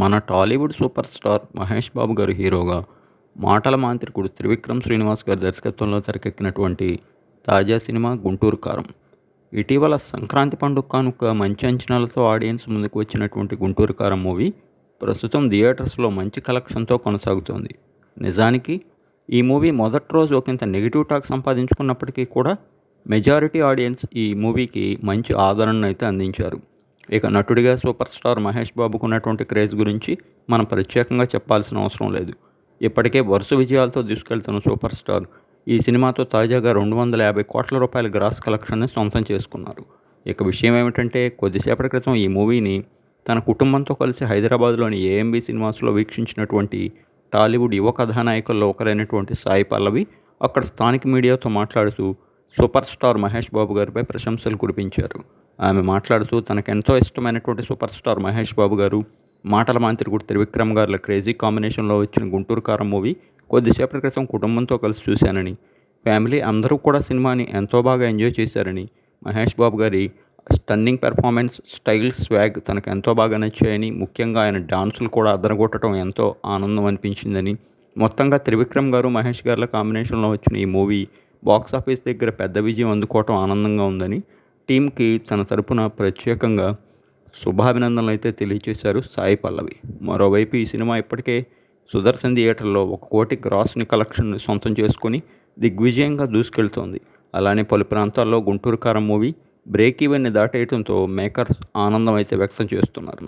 మన Tollywood super star Mahesh Babu garu హీరోగా మాటల మాంత్రికుడు త్రివిక్రమ్ శ్రీనివాస్ గారి దర్శకత్వంలో తెరకెక్కినటువంటి తాజా సినిమా గుంటూరు కారం. ఇటీవల సంక్రాంతి పండుగ కానుక మంచి అంచనాలతో ఆడియన్స్ ముందుకు వచ్చినటువంటి గుంటూరు కారం మూవీ ప్రస్తుతం థియేటర్స్లో మంచి కలెక్షన్తో కొనసాగుతోంది. నిజానికి ఈ మూవీ మొదటి రోజు ఒకంత నెగిటివ్ టాక్ సంపాదించుకున్నప్పటికీ కూడా మెజారిటీ ఆడియన్స్ ఈ మూవీకి మంచి ఆదరణ అయితే అందించారు. ఇక నటుడిగా సూపర్ స్టార్ మహేష్ బాబుకు ఉన్నటువంటి క్రేజ్ గురించి మనం ప్రత్యేకంగా చెప్పాల్సిన అవసరం లేదు. ఇప్పటికే వరుస విజయాలతో దూసుకెళ్తున్న సూపర్ స్టార్ ఈ సినిమాతో తాజాగా రెండు వందల యాభై కోట్ల రూపాయల గ్రాస్ కలెక్షన్ని సొంతం చేసుకున్నారు. ఇక విషయం ఏమిటంటే కొద్దిసేపటి క్రితం ఈ మూవీని తన కుటుంబంతో కలిసి హైదరాబాద్లోని ఏఎంబి సినిమాస్లో వీక్షించినటువంటి టాలీవుడ్ యువ కథానాయకుల్లో ఒకరైనటువంటి సాయి పల్లవి అక్కడ స్థానిక మీడియాతో మాట్లాడుతూ సూపర్ స్టార్ మహేష్ బాబు గారిపై ప్రశంసలు కురిపించారు. ఆమె మాట్లాడుతూ తనకెంతో ఇష్టమైనటువంటి సూపర్ స్టార్ మహేష్ బాబు గారు మాటల మాంత్రికుడు త్రివిక్రమ్ గారుల క్రేజీ కాంబినేషన్లో వచ్చిన గుంటూరు కారం మూవీ కొద్దిసేపటి క్రితం కుటుంబంతో కలిసి చూశానని ఫ్యామిలీ అందరూ కూడా సినిమాని ఎంతో బాగా ఎంజాయ్ చేశారని మహేష్ బాబు గారి స్టన్నింగ్ పెర్ఫార్మెన్స్ స్టైల్ స్వాగ్ తనకు ఎంతో బాగా నచ్చాయని ముఖ్యంగా ఆయన డాన్సులు కూడా అదరగొట్టడం ఎంతో ఆనందం అనిపించిందని మొత్తంగా త్రివిక్రమ్ గారు మహేష్ గారుల కాంబినేషన్లో వచ్చిన ఈ మూవీ బాక్స్ ఆఫీస్ దగ్గర పెద్ద విజయం అందుకోవటం ఆనందంగా ఉందని టీంకి తన తరపున ప్రత్యేకంగా శుభాభినందనలు అయితే తెలియజేశారు సాయి పల్లవి. మరోవైపు ఈ సినిమా ఇప్పటికే సుదర్శన్ థియేటర్లో ఒక కోటి గ్రాస్ని కలెక్షన్ సొంతం చేసుకొని దిగ్విజయంగా దూసుకెళ్తోంది. అలానే పలు ప్రాంతాల్లో గుంటూరు కారం మూవీ బ్రేక్ ఈవెన్ని దాటేయడంతో మేకర్స్ ఆనందం అయితే వ్యక్తం చేస్తున్నారు.